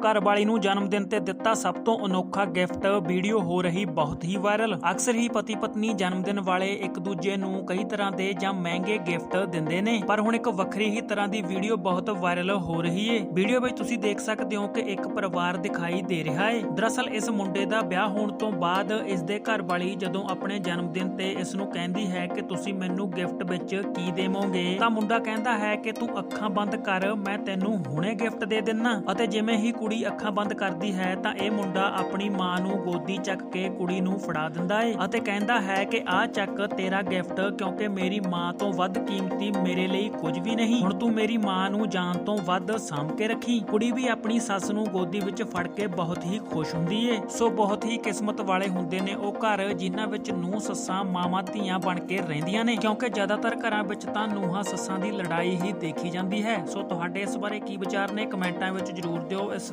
ਘਰਵਾਲੀ ਨੂੰ ਜਨਮ ਦਿਨ ਤੇ ਦਿੱਤਾ ਸਭ ਤੋਂ ਅਨੋਖਾ ਗਿਫਟ। ਵੀਡੀਓ ਹੋ ਰਹੀ ਬਹੁਤ ਹੀ ਵਾਇਰਲ। ਅਕਸਰ ਹੀ ਪਤੀ ਪਤਨੀ ਜਨਮ ਦਿਨ ਵਾਲੇ ਇੱਕ ਦੂਜੇ ਨੂੰ ਕਈ ਤਰ੍ਹਾਂ ਦੇ ਜਾਂ ਮਹਿੰਗੇ ਗਿਫਟ ਦਿੰਦੇ ਨੇ। ਪਰ ਹੁਣ ਇੱਕ ਵੱਖਰੀ ਹੀ ਤਰ੍ਹਾਂ ਦੀ ਵੀਡੀਓ ਬਹੁਤ ਵਾਇਰਲ ਹੋ ਰਹੀ ਏ। ਵੀਡੀਓ ਵਿੱਚ ਤੁਸੀਂ ਦੇਖ ਸਕਦੇ ਹੋ ਕਿ ਇੱਕ ਪਰਿਵਾਰ ਦਿਖਾਈ ਦੇ ਰਿਹਾ ਏ। ਦਰਅਸਲ ਇਸ ਮੁੰਡੇ ਦਾ ਵਿਆਹ ਹੋਣ ਤੋਂ ਬਾਅਦ ਇਸ ਦੇ ਘਰਵਾਲੀ ਜਦੋਂ ਆਪਣੇ ਜਨਮ ਦਿਨ ਤੇ ਇਸ ਨੂੰ ਕਹਿੰਦੀ ਹੈ ਕਿ ਤੁਸੀਂ ਮੈਨੂੰ ਗਿਫਟ ਵਿੱਚ ਕੀ ਦੇਵੋਗੇ? ਤਾਂ ਮੁੰਡਾ ਕਹਿੰਦਾ ਹੈ ਕਿ ਤੂੰ ਅੱਖਾਂ ਬੰਦ ਕਰ, ਮੈਂ ਤੈਨੂੰ ਹੁਣੇ ਗਿਫਟ ਦੇ ਦਿੰਨਾ। ਅਤੇ ਜਿਵੇਂ ਹੀ ਕੁੜੀ ਅੱਖਾਂ ਬੰਦ ਕਰਦੀ ਹੈ ਤਾਂ ਇਹ ਮੁੰਡਾ ਆਪਣੀ ਮਾਂ ਨੂੰ ਗੋਦੀ ਚੱਕ ਕੇ ਕੁੜੀ ਨੂੰ ਫੜਾ ਦਿੰਦਾ ਏ ਅਤੇ ਕਹਿੰਦਾ ਹੈ ਕਿ ਆਹ ਚੱਕ ਤੇਰਾ ਗਿਫਟ ਕਿਉਂਕਿ ਮੇਰੀ ਮਾਂ ਤੋਂ ਵੱਧ ਕੀਮਤੀ ਮੇਰੇ ਲਈ ਕੁਝ ਵੀ ਨਹੀਂ। ਹੁਣ ਤੂੰ ਮੇਰੀ ਮਾਂ ਨੂੰ ਜਾਨ ਤੋਂ ਵੱਧ ਸਾਂਭ ਕੇ ਰੱਖੀ। ਕੁੜੀ ਵੀ ਆਪਣੀ ਸੱਸ ਨੂੰ ਗੋਦੀ ਵਿੱਚ ਫੜ ਕੇ ਬਹੁਤ ਹੀ ਖੁਸ਼ ਹੁੰਦੀ ਏ। ਸੋ ਬਹੁਤ ਹੀ ਕਿਸਮਤ ਵਾਲੇ ਹੁੰਦੇ ਨੇ ਉਹ ਘਰ, ਜਿਨ੍ਹਾਂ ਵਿੱਚ ਨੂੰਹ ਸੱਸਾਂ, ਮਾਵਾਂ, ਧੀਆਂ ਬਣ ਕੇ ਰਹਿੰਦੀਆਂ ਨੇ। ਕਿਉਂਕਿ ਜ਼ਿਆਦਾਤਰ ਘਰਾਂ ਵਿੱਚ ਤਾਂ ਨੂੰਹਾਂ ਸੱਸਾਂ ਦੀ ਲੜਾਈ ਹੀ ਦੇਖੀ ਜਾਂਦੀ ਹੈ। ਸੋ ਤੁਹਾਡੇ ਇਸ ਬਾਰੇ ਕੀ ਵਿਚਾਰ ਨੇ? ਕਮੈਂਟਾਂ ਵਿੱਚ ਜਰੂਰ ਦਿਓ ਇਸ